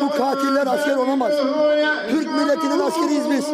Bu katiller asker olamaz. Türk milletinin askeriyiz biz.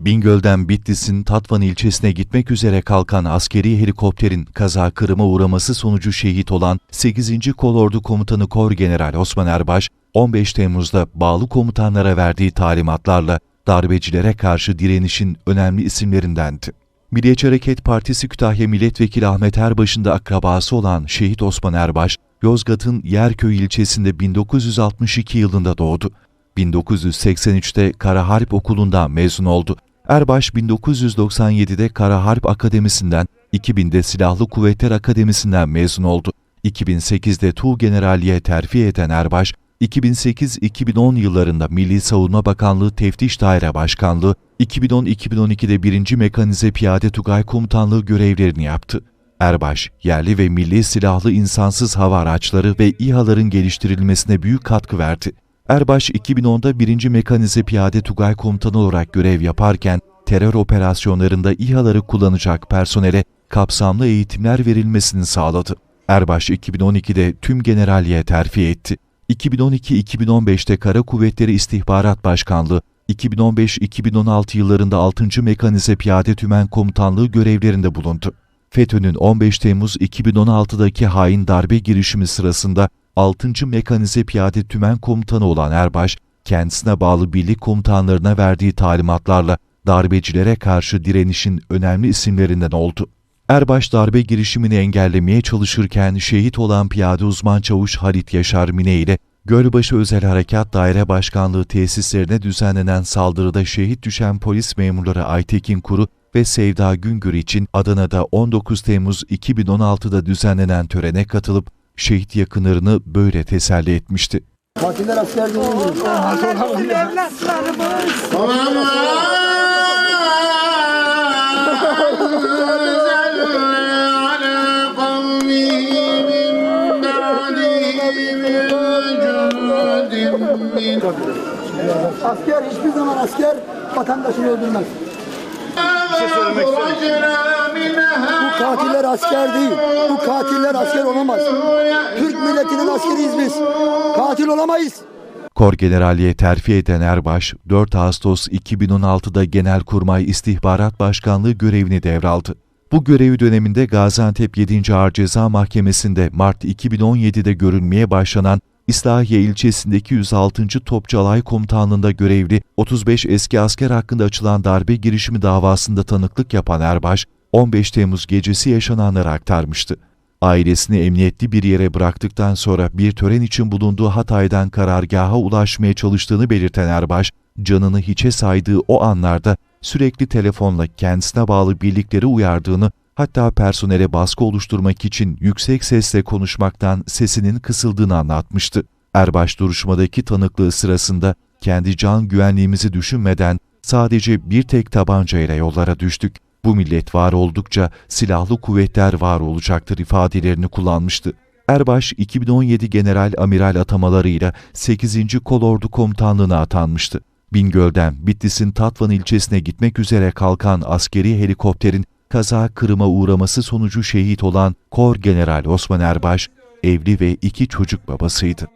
Bingöl'den Bitlis'in Tatvan ilçesine gitmek üzere kalkan askeri helikopterin kaza kırıma uğraması sonucu şehit olan 8. Kolordu Komutanı Kor General Osman Erbaş, 15 Temmuz'da bağlı komutanlara verdiği talimatlarla darbecilere karşı direnişin önemli isimlerindendi. Milliyetçi Hareket Partisi Kütahya Milletvekili Ahmet Erbaş'ın da akrabası olan şehit Osman Erbaş, Yozgat'ın Yerköy ilçesinde 1962 yılında doğdu. 1983'te Kara Harp Okulu'ndan mezun oldu. Erbaş 1997'de Kara Harp Akademisi'nden, 2000'de Silahlı Kuvvetler Akademisi'nden mezun oldu. 2008'de Tuğ Generalliğe terfi eden Erbaş, 2008-2010 yıllarında Milli Savunma Bakanlığı Teftiş Daire Başkanlığı, 2010-2012'de 1. Mekanize Piyade Tugay Komutanlığı görevlerini yaptı. Erbaş, yerli ve milli silahlı insansız hava araçları ve İHA'ların geliştirilmesine büyük katkı verdi. Erbaş 2010'da 1. Mekanize Piyade Tugay Komutanı olarak görev yaparken terör operasyonlarında İHA'ları kullanacak personele kapsamlı eğitimler verilmesini sağladı. Erbaş 2012'de tüm generalliğe terfi etti. 2012-2015'te Kara Kuvvetleri İstihbarat Başkanlığı, 2015-2016 yıllarında 6. Mekanize Piyade Tümen Komutanlığı görevlerinde bulundu. FETÖ'nün 15 Temmuz 2016'daki hain darbe girişimi sırasında 6. Mekanize Piyade Tümen Komutanı olan Erbaş, kendisine bağlı birlik komutanlarına verdiği talimatlarla darbecilere karşı direnişin önemli isimlerinden oldu. Erbaş darbe girişimini engellemeye çalışırken şehit olan piyade uzman çavuş Halit Yaşar Mine ile Gölbaşı Özel Harekat Daire Başkanlığı tesislerine düzenlenen saldırıda şehit düşen polis memurları Aytekin Kuru ve Sevda Güngör için Adana'da 19 Temmuz 2016'da düzenlenen törene katılıp şehit yakınlarını böyle teselli etmişti. Katiller asker. Asker hiçbir zaman asker vatandaşını öldürmez. Bu katiller asker değil. Bu katiller asker olamaz. Türk milletinin askeriyiz biz. Katil olamayız. Kor Generalliğe terfi eden Erbaş, 4 Ağustos 2016'da Genelkurmay İstihbarat Başkanlığı görevini devraldı. Bu görevi döneminde Gaziantep 7. Ağır Ceza Mahkemesi'nde Mart 2017'de görülmeye başlanan İslahiye ilçesindeki 106. Topçalay Komutanlığı'nda görevli 35 eski asker hakkında açılan darbe girişimi davasında tanıklık yapan Erbaş, 15 Temmuz gecesi yaşananları aktarmıştı. Ailesini emniyetli bir yere bıraktıktan sonra bir tören için bulunduğu Hatay'dan karargaha ulaşmaya çalıştığını belirten Erbaş, canını hiçe saydığı o anlarda sürekli telefonla kendisine bağlı birlikleri uyardığını, hatta personele baskı oluşturmak için yüksek sesle konuşmaktan sesinin kısıldığını anlatmıştı. Erbaş duruşmadaki tanıklığı sırasında kendi can güvenliğimizi düşünmeden sadece bir tek tabancayla yollara düştük. Bu millet var oldukça silahlı kuvvetler var olacaktır ifadelerini kullanmıştı. Erbaş 2017 general amiral atamalarıyla 8. Kolordu Komutanlığı'na atanmıştı. Bingöl'den Bitlis'in Tatvan ilçesine gitmek üzere kalkan askeri helikopterin kaza kırıma uğraması sonucu şehit olan Kor General Osman Erbaş, evli ve iki çocuk babasıydı.